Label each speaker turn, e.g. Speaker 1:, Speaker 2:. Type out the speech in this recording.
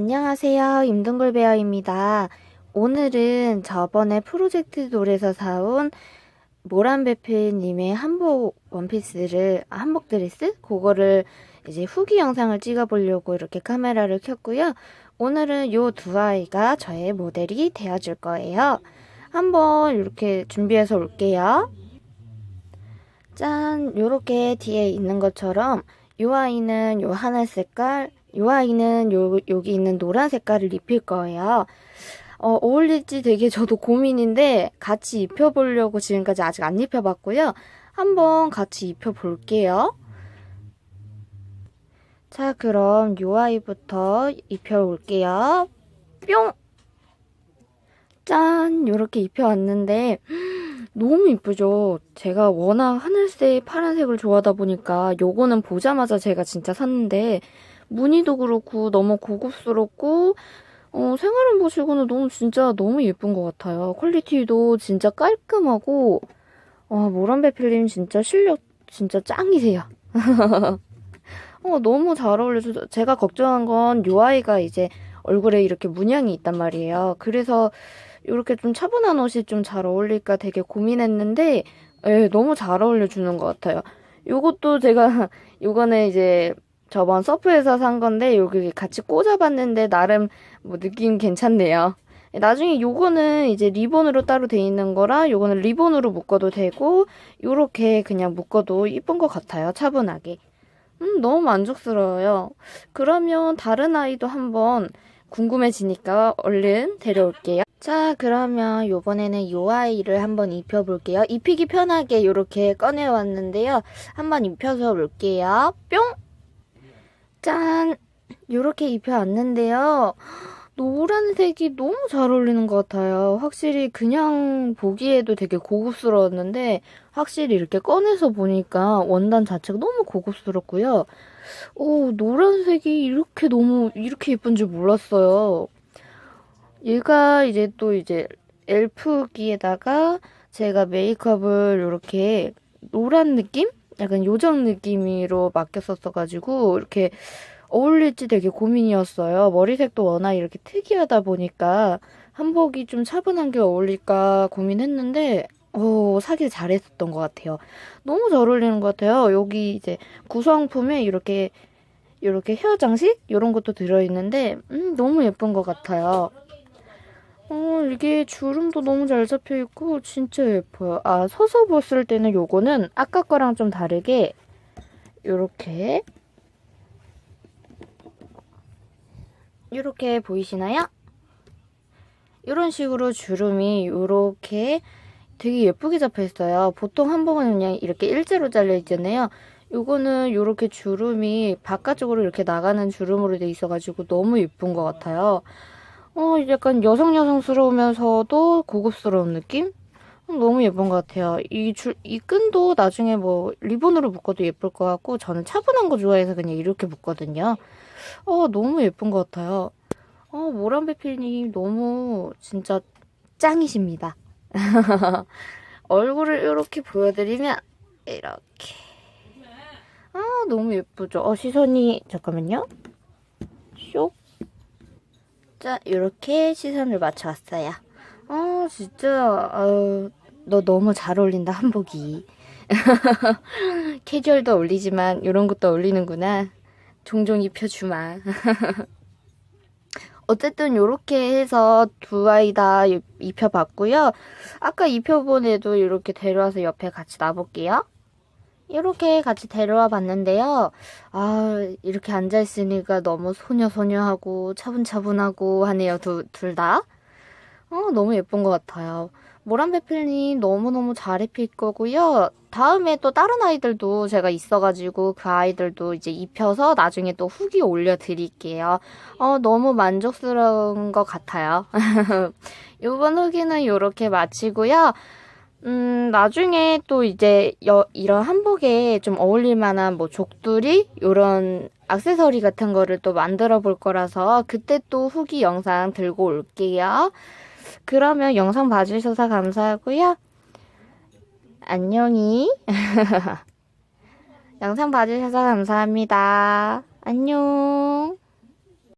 Speaker 1: 안녕하세요. 임동글 베어입니다. 오늘은 저번에 프로젝트 돌에서 사온 모란 베페님의 한복 원피스를, 아, 한복 드레스? 그거를 이제 후기 영상을 찍어보려고 이렇게 카메라를 켰고요. 오늘은 요 두 아이가 저의 모델이 되어줄 거예요. 한번 이렇게 준비해서 올게요. 짠! 요렇게 뒤에 있는 것처럼 요 아이는 요 하늘 색깔, 요 아이는 요, 여기 있는 노란 색깔을 입힐 거예요. 어, 어울릴지 되게 저도 고민인데 같이 입혀보려고 지금까지 아직 안 입혀봤고요. 한번 같이 입혀볼게요. 자, 그럼 요 아이부터 입혀올게요. 뿅! 짠! 요렇게 입혀왔는데 너무 이쁘죠? 제가 워낙 하늘색, 파란색을 좋아하다 보니까 요거는 보자마자 제가 진짜 샀는데 무늬도 그렇고 너무 고급스럽고 어, 생활은 보시고는 너무 진짜 너무 예쁜 것 같아요. 퀄리티도 진짜 깔끔하고 어, 모란베 필름 진짜 실력 진짜 짱이세요. 어, 너무 잘 어울려서 제가 걱정한 건 요 아이가 이제 얼굴에 이렇게 문양이 있단 말이에요. 그래서 이렇게 좀 차분한 옷이 좀 잘 어울릴까 되게 고민했는데 예, 너무 잘 어울려주는 것 같아요. 요것도 제가 요거는 이제 저번 서프에서 산 건데 여기 같이 꽂아봤는데 나름 뭐 느낌 괜찮네요. 나중에 요거는 이제 리본으로 따로 돼 있는 거라 요거는 리본으로 묶어도 되고 요렇게 그냥 묶어도 이쁜 것 같아요. 차분하게. 음, 너무 만족스러워요. 그러면 다른 아이도 한번 궁금해지니까 얼른 데려올게요. 자, 그러면 요번에는 요 아이를 한번 입혀볼게요. 입히기 편하게 요렇게 꺼내왔는데요. 한번 입혀서 볼게요. 뿅! 짠! 요렇게 입혀왔는데요. 노란색이 너무 잘 어울리는 것 같아요. 확실히 그냥 보기에도 되게 고급스러웠는데 확실히 이렇게 꺼내서 보니까 원단 자체가 너무 고급스럽고요. 오, 노란색이 이렇게 너무 이렇게 예쁜 줄 몰랐어요. 얘가 이제 또 이제 엘프기에다가 제가 메이크업을 이렇게 노란 느낌? 약간 요정 느낌으로 맡겼었어가지고 이렇게 어울릴지 되게 고민이었어요. 머리색도 워낙 이렇게 특이하다 보니까 한복이 좀 차분한 게 어울릴까 고민했는데 어, 사길 잘했었던 것 같아요. 너무 잘 어울리는 것 같아요. 여기 이제 구성품에 이렇게 이렇게 헤어 장식 이런 것도 들어있는데 음, 너무 예쁜 것 같아요. 어, 이게 주름도 너무 잘 잡혀 있고 진짜 예뻐요. 아, 서서 봤을 때는 요거는 아까 거랑 좀 다르게 요렇게 요렇게 보이시나요? 이런 식으로 주름이 요렇게 되게 예쁘게 잡혀 있어요. 보통 한복은 그냥 이렇게 일자로 잘려 있잖아요. 요거는 요렇게 주름이 바깥쪽으로 이렇게 나가는 주름으로 돼 있어가지고 너무 예쁜 것 같아요. 어, 약간 여성 여성스러우면서도 고급스러운 느낌? 너무 예쁜 것 같아요. 이 줄, 이 끈도 나중에 뭐 리본으로 묶어도 예쁠 것 같고 저는 차분한 거 좋아해서 그냥 이렇게 묶거든요. 어, 너무 예쁜 것 같아요. 어, 모란베필님 너무 진짜 짱이십니다. 얼굴을 이렇게 보여드리면 이렇게 아 너무 예쁘죠? 어 시선이 잠깐만요. 쇽. 자 이렇게 시선을 맞춰왔어요. 아 진짜 아유, 너 너무 잘 어울린다 한복이. 캐주얼도 어울리지만 이런 것도 어울리는구나. 종종 입혀주마. 어쨌든 이렇게 해서 두 아이 다 입혀봤고요. 아까 입혀본 애도 이렇게 데려와서 옆에 같이 놔볼게요. 이렇게 같이 데려와 봤는데요. 아, 이렇게 앉아있으니까 너무 소녀소녀하고 차분차분하고 하네요, 두, 둘 다. 어, 너무 예쁜 것 같아요. 모란베필님 너무너무 잘 입힐 거고요. 다음에 또 다른 아이들도 제가 있어가지고 그 아이들도 이제 입혀서 나중에 또 후기 올려드릴게요. 어, 너무 만족스러운 것 같아요. 이번 후기는 이렇게 마치고요. 음, 나중에 또 이제 여, 이런 한복에 좀 어울릴 만한 뭐 족두리? 이런 악세서리 같은 거를 또 만들어 볼 거라서 그때 또 후기 영상 들고 올게요. 그러면 영상 봐주셔서 감사하고요. 안녕히. 영상 봐주셔서 감사합니다. 안녕.